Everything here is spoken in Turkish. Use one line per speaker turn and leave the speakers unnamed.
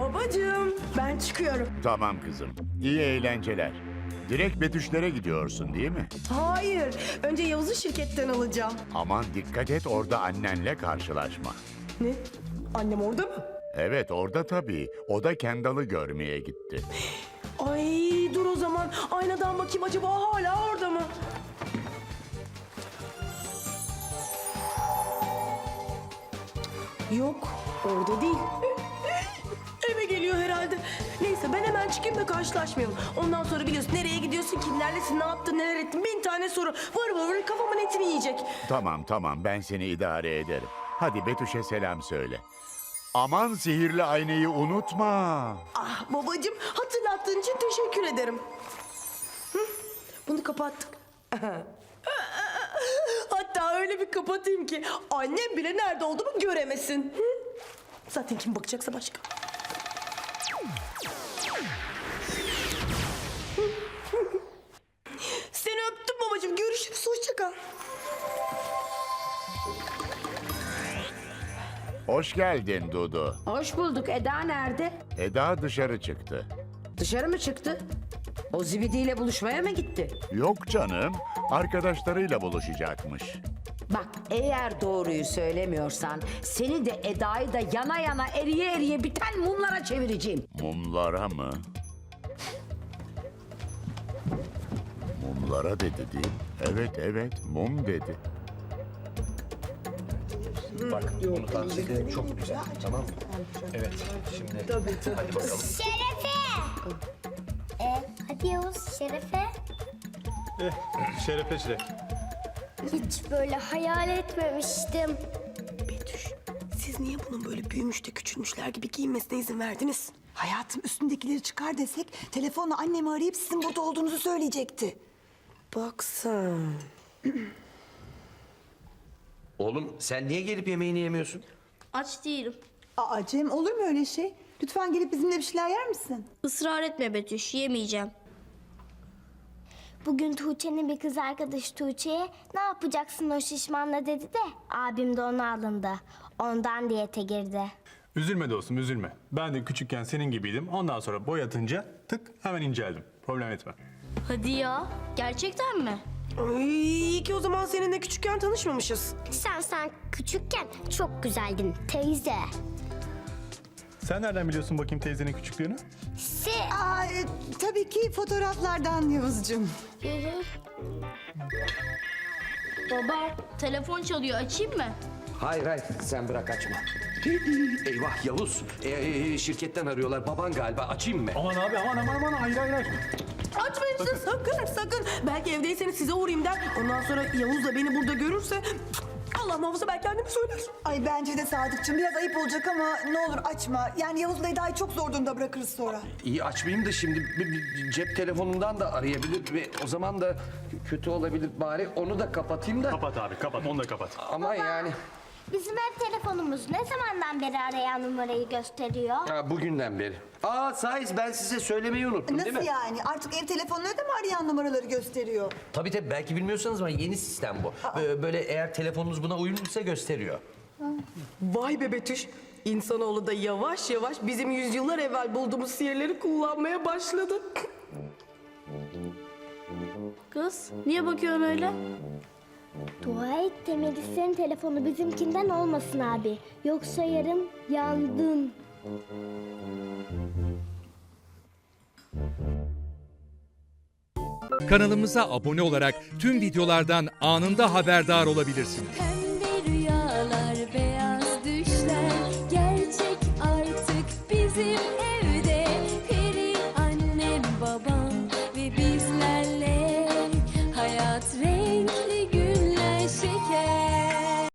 Babacığım ben çıkıyorum.
Tamam kızım. İyi eğlenceler. Direkt Betüşlere gidiyorsun değil mi?
Hayır. Önce Yavuz'u şirketten alacağım.
Aman dikkat et orada annenle karşılaşma.
Ne? Annem orada mı?
Evet orada tabii. O da Kendall'ı görmeye gitti.
Ay dur o zaman. Aynadan bakayım acaba hala orada mı? Yok orada değil. Neyse ben hemen çıkayım da karşılaşmayalım. Ondan sonra biliyorsun nereye gidiyorsun, kimlerlesin, ne yaptın, neler ettin. Bin tane soru. Vır vır kafamın etini yiyecek.
Tamam tamam ben seni idare ederim. Hadi Betüş'e selam söyle. Aman sihirli aynayı unutma.
Ah babacığım hatırlattığın için teşekkür ederim. Hı, bunu kapattık. Hatta öyle bir kapatayım ki annem bile nerede olduğumu göremesin. Hı? Zaten kim bakacaksa başka. Seni öptüm babacığım. Görüşürüz. Hoşça kal.
Hoş geldin Dudu.
Hoş bulduk. Eda nerede?
Eda dışarı çıktı.
Dışarı mı çıktı? O zibidiyle buluşmaya mı gitti?
Yok canım. Arkadaşlarıyla buluşacakmış.
Bak eğer doğruyu söylemiyorsan seni de Eda'yı da yana yana eriye eriye biten mumlara çevireceğim.
Mumlara mı? Mumlara dedi değil? Evet evet mum dedi.
Şerefe! E, hadi Yavuz, Şerefe.
Şerefe çilek.
Hiç böyle hayal etmemiştim.
Betüş, siz niye bunun böyle büyümüş de küçülmüşler gibi giyinmesine izin verdiniz?
Hayatım üstündekileri çıkar desek telefonla annemi arayıp sizin burada olduğunuzu söyleyecekti.
Baksan.
Oğlum sen niye gelip yemeğini yemiyorsun?
Aç değilim.
Aa Cem olur mu öyle şey? Lütfen gelip bizimle bir şeyler yer misin?
Israr etme Betüş, yemeyeceğim.
Bugün Tuğçe'nin bir kız arkadaşı Tuğçe'ye ne yapacaksın o şişmanla dedi de abim de ona alındı. Ondan diyete girdi.
Üzülme dostum üzülme. Ben de küçükken senin gibiydim. Ondan sonra boyatınca tık hemen inceldim. Problem etme.
Hadi ya, gerçekten mi?
Ay, iyi ki o zaman seninle küçükken tanışmamışız.
Sen sen küçükken çok güzeldin teyze.
Sen nereden biliyorsun bakayım teyzenin küçüklüğünü?
Se
Aa e, tabii ki fotoğraflardan Yavuzcuğum.
Baba, telefon çalıyor, açayım mı?
Hayır hayır sen bırak açma. Eyvah Yavuz. Ee, şirketten arıyorlar. Baban galiba. Açayım mı?
Aman abi aman aman aman hayır hayır hayır.
Açmayın siz sakın sakın. Belki evdeyseniz size uğrayayım der. Ondan sonra Yavuz da beni burada görürse... Allah muhafaza belki annemi söyler.
Ay bence de Sadıkçım biraz ayıp olacak ama ne olur açma. Yani Yavuz'la Eda'yı çok zor durumda bırakırız sonra.
İyi açmayayım da şimdi bir- bir cep telefonundan da arayabilir ve o zaman da kötü olabilir bari onu da kapatayım da.
Kapat abi kapat onu da kapat.
Ama yani
bizim ev telefonumuz ne zamandan beri arayan numarayı gösteriyor?
ha, bugünden beri. Aa sahiz ben size söylemeyi unuttum değil
Nasıl
mi?
yani? Artık ev telefonları da mı arayan numaraları gösteriyor?
Tabii tabii belki bilmiyorsanız ama yeni sistem bu. Böyle, böyle eğer telefonunuz buna uyumluysa gösteriyor.
Vay be Betüş. İnsanoğlu da yavaş yavaş bizim yüzyıllar evvel bulduğumuz sihirleri kullanmaya başladı.
Kız, niye bakıyorsun öyle?
Dua et de Melis'in telefonu bizimkinden olmasın abi. Yoksa yarın yandın.
Kanalımıza abone olarak tüm videolardan anında haberdar olabilirsiniz.